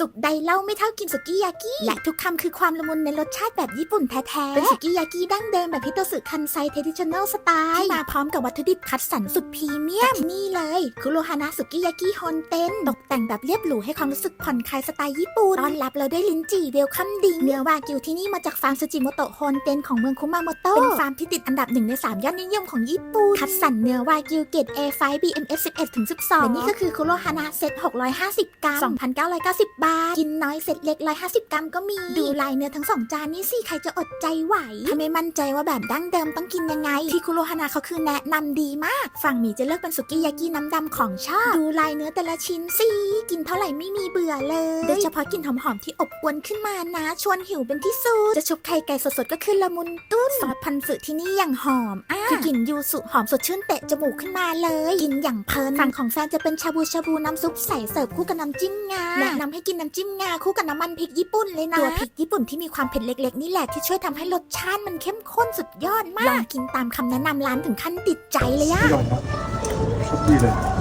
สุกใดเล่าไม่เท่ากินสุกี้ยากิและทุกคำคือความละมุนในรสชาติแบบญี่ปุ่นแท้ๆ เป็นสุกี้ยากิดั้งเดิมแบบฮิโตสึคันไซเทดิชันแนลสไตล์ที่มาพร้อมกับวัตถุดิบคัดสรรสุดพรีเมียมที่นี่เลย คุโรฮานะสุกี้ยากิฮอนเต็นตกแต่งแบบเรียบหรูให้ความรู้สึกผ่อนคลายสไตล์ญี่ปุ่นต้อนรับเราด้วยลิ้นจี่เวลคัมดิงเนื้อวากิวที่นี่มาจากฟาร์มซูจิโมโตะฮอนเต็นของเมืองคุมาโมโตะเป็นฟาร์มที่ติดอันดับหนึ่งในสามยอดนิยมของญี่ปุ่นคัดสรรเนื้อวากิวเกรด A5 BMS 11ถึง12และนี่ก็คือคุโรฮานะเซต650 กรัม 2,990 บาทกินน้อยเซ็ตเล็ก150กรัมก็มี ดูลายเนื้อทั้งสองจานนี่สิ ใครจะอดใจไหว ถ้าไม่มั่นใจว่าแบบดั้งเดิมต้องกินยังไง ที่คุโรฮานะเขาคือแนะนำดีมาก ฝั่งหมีจะเลือกเป็นสุกี้ยากิน้ำดำของชอบ ดูลายเนื้อแต่ละชิ้นสิ กินเท่าไหร่ไม่มีเบื่อเลย โดยเฉพาะกลิ่นหอมๆที่อบอวนขึ้นมานะ ชวนหิวเป็นที่สุด จะชุบไข่ไก่สดๆก็คือละมุนตุ้น ซอสพันสึที่นี่อย่างหอมอะคือกลิ่นยูสุหอมสดชื่นเตะจมูกขึ้นมาเลย กินอย่างเพลิน ฝั่งของแฟนจะเป็นชาบูชาบูน้ำซุปใสเสิร์ฟคู่กับน้ำจิ้มงาแนะนำให้กินน้ำจิ้มงาคู่กับน้ำมันพริกญี่ปุ่นเลยนะ ตัวพริกญี่ปุ่นที่มีความเผ็ดเล็กๆนี่แหละที่ช่วยทำให้รสชาติมันเข้มข้นสุดยอดมากลองกินตามคำแนะนำร้านถึงขั้นติดใจเลยอะ ไม่ยอมครับทุกทีเลย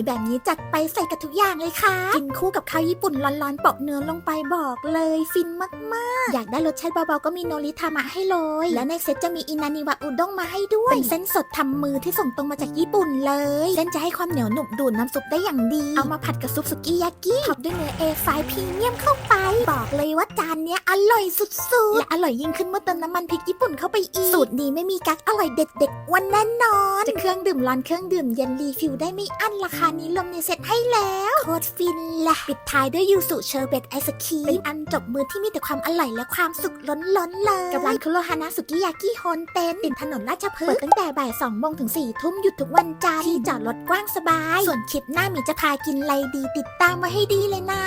อร่อยแบบนี้จัดไปใส่กับทุกอย่างเลยค่ะ กินคู่กับข้าวญี่ปุ่นร้อนๆปาะเนื้อลงไปบอกเลยฟินมากๆ อยากได้รสชาติเบาๆก็มีโนริทามะให้เลย และในเซ็ตจะมีอินานิวะอุด้งมาให้ด้วยเป็นเส้นสดทำมือที่ส่งตรงมาจากญี่ปุ่นเลย เส้นจะให้ความเหนียวหนุบดูดน้ำซุปได้อย่างดี เอามาผัดกับซุปสุกี้ยากิท็อปด้วยเนื้อ A5 พรีเมียมเข้าไป บอกเลยว่าจานเนี้ยอร่อยสุดๆและอร่อยยิ่งขึ้นเมื่อเติมน้ำมันพริกญี่ปุ่นเข้าไปอีกสูตรนี้ไม่มีกักอร่อยเด็ดๆวันแน่นอน จะเครื่องดื่มร้อนเครื่องดื่มเย็นรีฟิลได้ไม่อั้นราคานี้ลงในเซ็ตให้แล้ว โคตรฟินแหละปิดท้ายด้วยยูสุเชอร์เบตไอศครีมเป็นอันจบมือที่มีแต่ความอร่อยและความสุขล้นล้นเลยกับร้านคุโรฮานะสุกิยากิโฮนเต็นติดถนนราชพฤกษ์เปิดตั้งแต่บ่าย2โมงถึง4ทุ่มหยุดทุกวันจันทร์ที่จอดรถกว้างสบาย ส่วนคลิปหน้ามีจะพากินอะไรดีติดตามมาให้ดีเลยนะ